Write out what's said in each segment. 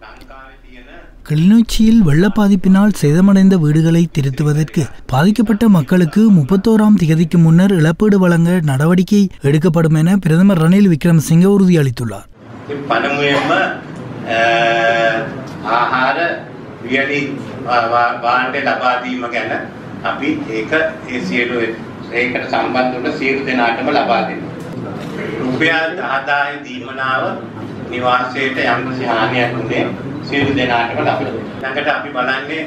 ලංකාවේ තියෙන கிளிநொச்சியில் வெள்ள பாதிப்பினால் சேதமடைந்த வீடுகளை திருத்துவதற்கு பாதிக்கப்பட்ட மக்களுக்கு முப்பத்தோராம் திகதிக்கு முன்னர் இழப்பீடு வழங்க நடவடிக்கை எடுக்கப்படும் என பிரதமர் ரணில் விக்ரமசிங்க உறுதியளித்துள்ளார் ඉතින් පළමුවෙන්ම අ, ආහාර වියලි වාණ්ඩ ලබා දීම ගැන අපි ඒක ඒ සියලු ඒකට සම්බන්ධ වුණ සියලු දෙනාටම ලබා දෙනවා. රුපියල් 10000 දීමනාව නිවාසයට යම්කිසි හානියක් වුණේ සියලු දෙනාටම ලබා දෙනවා. ළඟට අපි බලන්නේ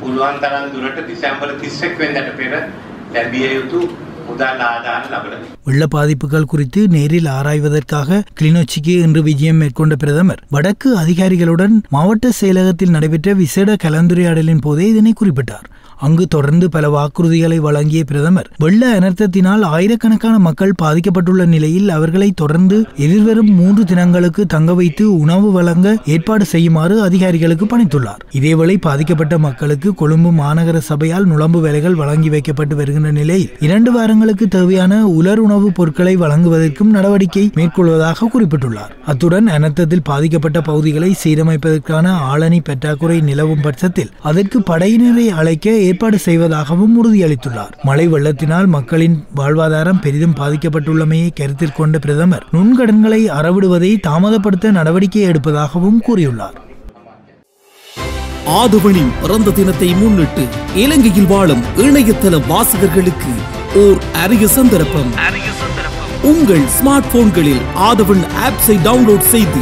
පුළුවන් තරම් දුරට දෙසැම්බර් 31 වෙනිදාට පෙර ලැබිය යුතු මුදල් ආදාන ලබා දෙනවා. வெள்ள பாதிப்புகள் குறித்து நேரில் ஆராய்வதற்காக கிளிநொச்சிக்கு இன்று விஜயம் மேற்கொண்ட பிரதமர் வடக்கு அதிகாரிகளுடன் மாவட்ட செயலகத்தில் நடைபெற்ற விசேட கலந்துரையாடலின் போதே இதனை குறிப்பிட்டார் அங்கு தொடர்ந்து பல வாக்குறுதிகளை வழங்கிய பிரதமர் வெள்ள அனர்த்தத்தினால் ஆயிரக்கணக்கான மக்கள் பாதிக்கப்பட்டுள்ள நிலையில் அவர்களை தொடர்ந்து எதிர்வரும் மூன்று தினங்களுக்கு தங்க வைத்து உணவு வழங்க ஏற்பாடு செய்யுமாறு அதிகாரிகளுக்கு பணித்துள்ளார். இதேவேளை பாதிக்கப்பட்ட மக்களுக்கு கொழும்பு மாநகர சபையால் நுழம்பு வேலைகள் வழங்கி வைக்கப்பட்டு வருகின்ற நிலையில் இரண்டு வாரங்களுக்கு தேவையான உலர் உணவுப் பொருட்களை வழங்குவதற்கும் நடவடிக்கை மேற்கொள்வதாக குறிப்பிட்டுள்ளார். அத்துடன் அனர்த்தத்தில் பாதிக்கப்பட்ட பகுதிகளை சீரமைப்பதற்கான ஆளணி பற்றாக்குறை நிலவும் பட்சத்தில் அதற்கு படையினரை அழைக்க ஏற்பாடு செய்வதாகவும் உறுதியளித்துள்ளார். மழை வெள்ளத்தினால் மக்களின் வாழ்வாதாரம் பெரிதும் பாதிக்கப்பட்டுள்ளமையை கருத்தில் கொண்ட பிரதமர் நுண்கடன்களை அறவிடுவதை தாமதப்படுத்த நடவடிக்கை எடுப்பதாகவும் கூறியுள்ளார். ஆதவனின் பிறந்த தினத்தை முன்னிட்டு இலங்கையில் வாழும் இணையதள வாசகர்களுக்கு ஓர் அரிய சந்தர்ப்பம். உங்கள் ஸ்மார்ட் போன்களில் ஆதவன் ஆப்ஸை டவுன்லோட் செய்து